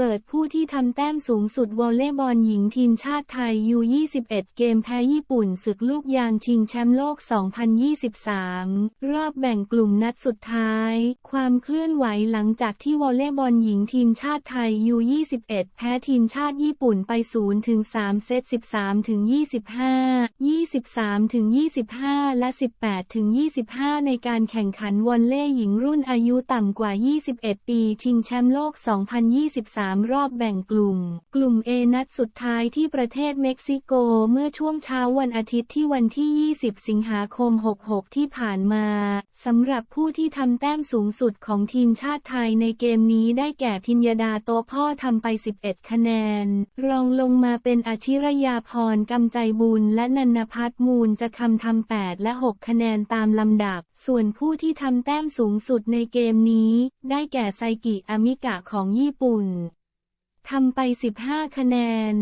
เปิดผู้ที่ทำแต้มสูงสุดวอลเลย์บอลหญิงทีมชาติไทยยู21 เกมแพ้ญี่ปุ่นศึกลูกยางชิงแชมป์โลก 2023 รอบแบ่งกลุ่มนัดสุดท้าย ความเคลื่อนไหวหลังจากที่วอลเลย์บอลหญิงทีมชาติไทยยู21 แพ้ทีมชาติญี่ปุ่นไป 0 ถึง 3 เซต 13 ถึง 25 23 ถึง 25 และ 18 ถึง 25 ในการแข่งขันวอลเลย์หญิงรุ่นอายุต่ำกว่า 21 ปี ชิงแชมป์โลก 2023รอบแบ่งกลุ่ม กลุ่ม A นัดสุดท้ายที่ประเทศเม็กซิโกเมื่อช่วงเช้าวันอาทิตย์ที่วันที่ 20 สิงหาคม 66 ที่ผ่านมาสำหรับผู้ที่ทำแต้มสูงสุดของทีมชาติไทยในเกมนี้ได้แก่พิญญาดาโตพ่อทำไป 11 คะแนน รองลงมาเป็นอาชิรยาพรกำใจบุญและนันพัฒน์มูลจะคำทำ 8 และ 6 คะแนนตามลำดับ ส่วนผู้ที่ทำแต้มสูงสุดในเกมนี้ ได้แก่ไซกิอามิกะของญี่ปุ่น ทำไป 15 คะแนน